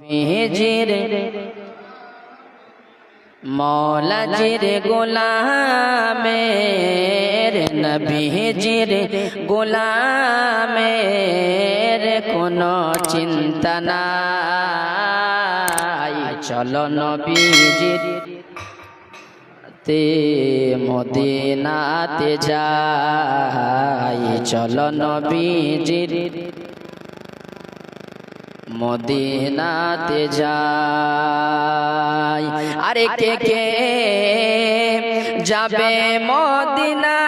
নবীজির মৌলাজির গোলামের নবীজির গোলামের কোনো চিন্তা নাই। চলো নবীজির তে মদিনাতে যাই। চলো নবীজির মদিনাতে যাই। আরে কে কে যাবে মদিনা?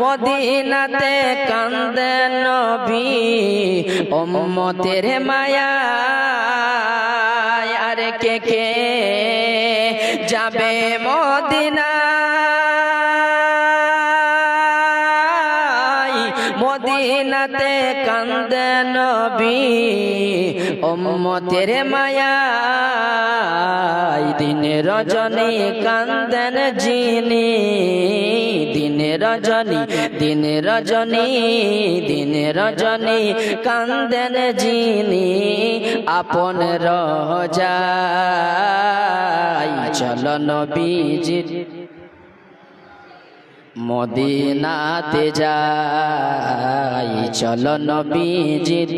মদিনাতে কান্দে নবী ওম্মতের মায়া আরে কে কে যাবে মদিনা? মদিনাতে কান্দে নবী ওম্মতের মায়া। দিনে রজনী কান্দেন জিনি, দিনে রজনী দিনে রজনী দিনে রজনী কান্দেন জিনি। আপন রজাই চল নবীজির মদিনাতে যাই, চল নবীজির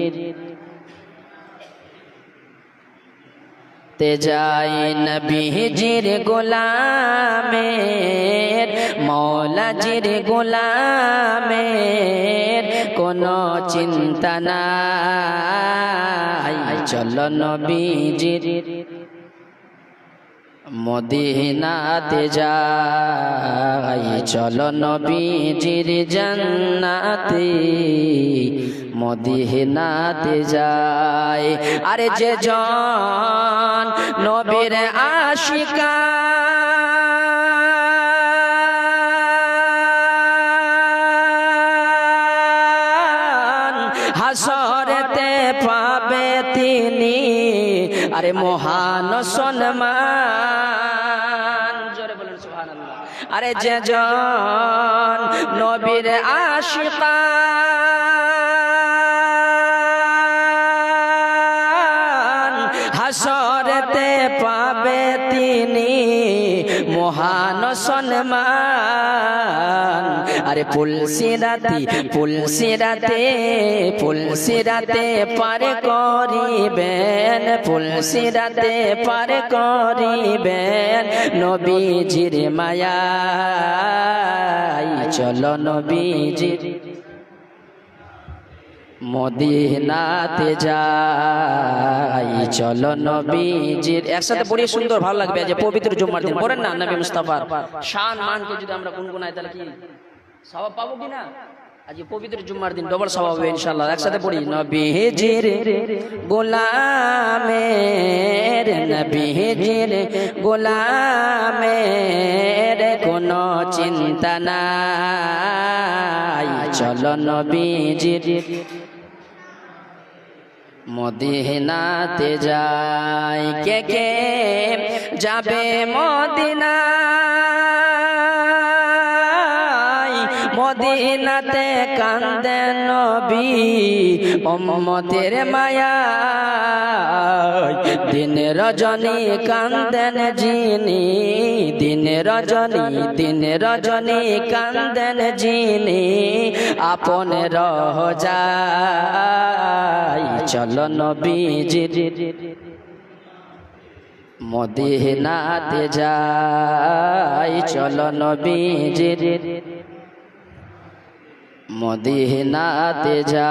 তে যাই, নবীজির গোলামের, মৌলাজির গোলামের, কোনো চিন্তা নাই, চল নবীজির মদিনাতে যাই। চলো নবীজির জান্নাতে, মদিনাতে যাই। আরে যে জন নবীর আশিকা, হাসরেতে পাবে তিনি আরে মহান সম্মান জোরে বলেন সুবহানাল্লাহ। আরে যে জন নবীর আশিকা। হাসরেতে পাবে তিনি মহান সম্মান আরে পুলসিরাতি পুলসিরাতে পুলসিরাতে পার করিবেন পুলসিরাতে পার করিবেন নবীজির মায়া চলো নবীজির মদিনাতে যাই। চলো নবীজির। একসাথে পড়িয়ে সুন্দর, ভালো লাগবে যে পবিত্র জুম্মার দিন। পড়েন না নবী মুস্তাফার শান মানকে যদি আমরা গুনগুনাই, তাহলে কি স্বভাব পাবো কি না? আজ পবিত্র জুম্মার দিন ডবল স্বভাব হবে ইনশাল্লাহ একসাথে পড়ি। নবীজির গোলামের নবীজির গোলামের কোনো চিন্তা নাই। চলো নবীজির মদিনাতে যাই কে কে যাবে মদিনা? মদিনাতে কান্দে নবী ওম্মতের মায়া দিন রজনী কান্দেন জিনি দিন রজনী দিন রজনী কান্দেন জিনি আপন রহ যাই চল নবীজির মদিনাতে যাই চল নবীজির মদিনাতে যা।